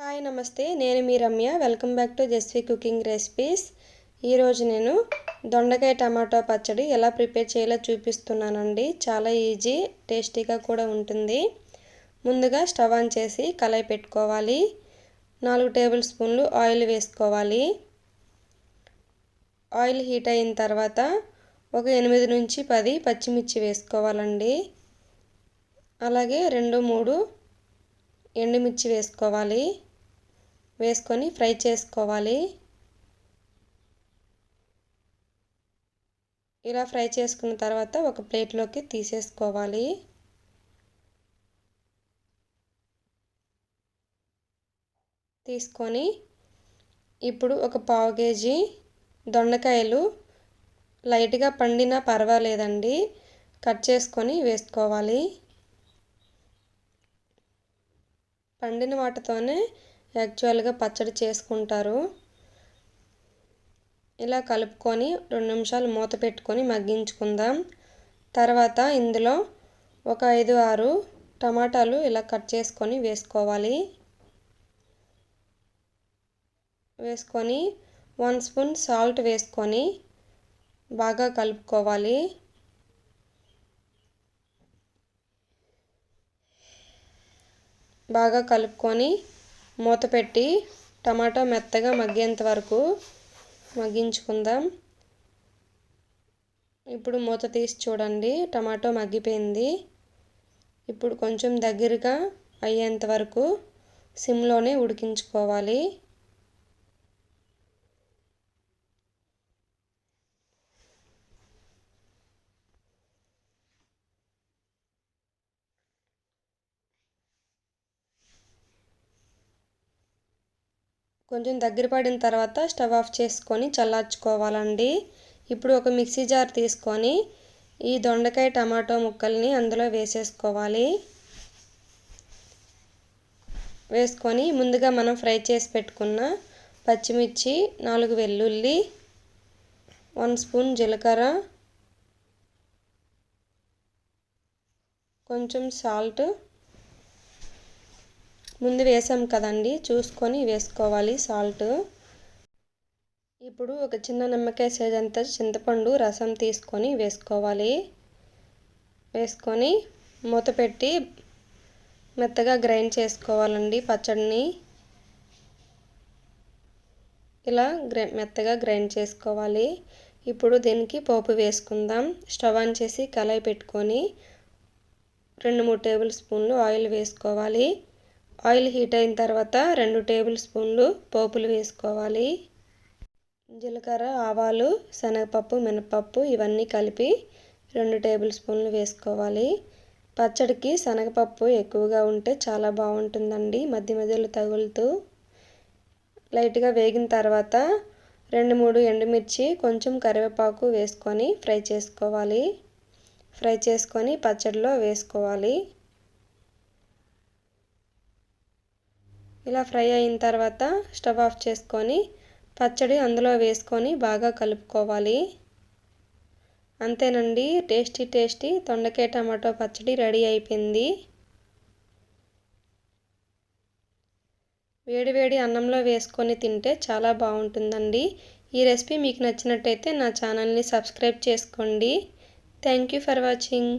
Hi నమస్తే. నేను మీ Ramya. Welcome back to Jasvi cooking recipes. ఈరోజు నేను దొండకాయ టమాటో పచ్చడి ఎలా ప్రిపేర్ చేయాలో చూపిస్తున్నానండి. చాలా ఈజీ టేస్టీగా కూడా ఉంటుంది. ముందుగా స్టవ్ ఆన్ చేసి కళాయి పెట్టుకోవాలి. నాలుగు టేబుల్ స్పూన్లు ఆయిల్ వేసుకోవాలి. ఆయిల్ హీట్ అయిన తర్వాత ఒక ఎనిమిది నుంచి పది పచ్చిమిర్చి వేసుకోవాలండి. అలాగే రెండు మూడు ఎండుమిర్చి వేసుకోవాలి. వేసుకొని ఫ్రై చేసుకోవాలి. ఇలా ఫ్రై చేసుకున్న తర్వాత ఒక ప్లేట్లోకి తీసేసుకోవాలి. తీసుకొని ఇప్పుడు ఒక పావు కేజీ దొండకాయలు లైట్గా పండినా పర్వాలేదండి. కట్ చేసుకొని వేసుకోవాలి. పండిన వాటితోనే యాక్చువల్గా పచ్చడి చేసుకుంటారు. ఇలా కలుపుకొని రెండు నిమిషాలు మూత పెట్టుకొని మగ్గించుకుందాం. తర్వాత ఇందులో ఒక ఐదు ఆరు టమాటాలు ఇలా కట్ చేసుకొని వేసుకోవాలి. వేసుకొని వన్ స్పూన్ సాల్ట్ వేసుకొని బాగా కలుపుకోవాలి. బాగా కలుపుకొని మూత పెట్టి టమాటో మెత్తగా మగ్గేంత వరకు మగ్గించుకుందాం. ఇప్పుడు మూత తీసి చూడండి టమాటో మగ్గిపోయింది. ఇప్పుడు కొంచెం దగ్గరగా అయ్యేంత వరకు సిమ్లోనే ఉడికించుకోవాలి. కొంచెం దగ్గర పడిన తర్వాత స్టవ్ ఆఫ్ చేసుకొని చల్లార్చుకోవాలండి. ఇప్పుడు ఒక మిక్సీ జార్ తీసుకొని ఈ దొండకాయ టమాటో ముక్కల్ని అందులో వేసేసుకోవాలి. వేసుకొని ముందుగా మనం ఫ్రై చేసి పెట్టుకున్న పచ్చిమిర్చి నాలుగు వెల్లుల్లి వన్ స్పూన్ జీలకర్ర కొంచెం సాల్ట్ ముందు వేసాం కదండి చూసుకొని వేసుకోవాలి సాల్ట్. ఇప్పుడు ఒక చిన్న నిమ్మకాయ సైజ్ అంత చింతపండు రసం తీసుకొని వేసుకోవాలి. వేసుకొని మూత పెట్టి మెత్తగా గ్రైండ్ చేసుకోవాలండి పచ్చడిని. ఇలా గ్రై మెత్తగా గ్రైండ్ చేసుకోవాలి. ఇప్పుడు దీనికి పోపు వేసుకుందాం. స్టవ్ ఆన్ చేసి కళాయి పెట్టుకొని రెండు మూడు టేబుల్ స్పూన్లు ఆయిల్ వేసుకోవాలి. ఆయిల్ హీట్ అయిన తర్వాత రెండు టేబుల్ స్పూన్లు పోపులు వేసుకోవాలి. జీలకర్ర ఆవాలు శనగపప్పు మినపప్పు ఇవన్నీ కలిపి రెండు టేబుల్ స్పూన్లు వేసుకోవాలి. పచ్చడికి శనగపప్పు ఎక్కువగా ఉంటే చాలా బాగుంటుందండి మధ్య మధ్యలో తగులుతూ. లైట్గా వేగిన తర్వాత రెండు మూడు ఎండుమిర్చి కొంచెం కరివేపాకు వేసుకొని ఫ్రై చేసుకోవాలి. ఫ్రై చేసుకొని పచ్చడిలో వేసుకోవాలి. ఇలా ఫ్రై అయిన తర్వాత స్టవ్ ఆఫ్ చేసుకొని పచ్చడి అందులో వేసుకొని బాగా కలుపుకోవాలి. అంతేనండి టేస్టీ టేస్టీ తొండకాయ టమాటో పచ్చడి రెడీ అయిపోయింది. వేడి వేడి అన్నంలో వేసుకొని తింటే చాలా బాగుంటుందండి. ఈ రెసిపీ మీకు నచ్చినట్టయితే నా ఛానల్ని సబ్స్క్రైబ్ చేసుకోండి. Thank you for watching.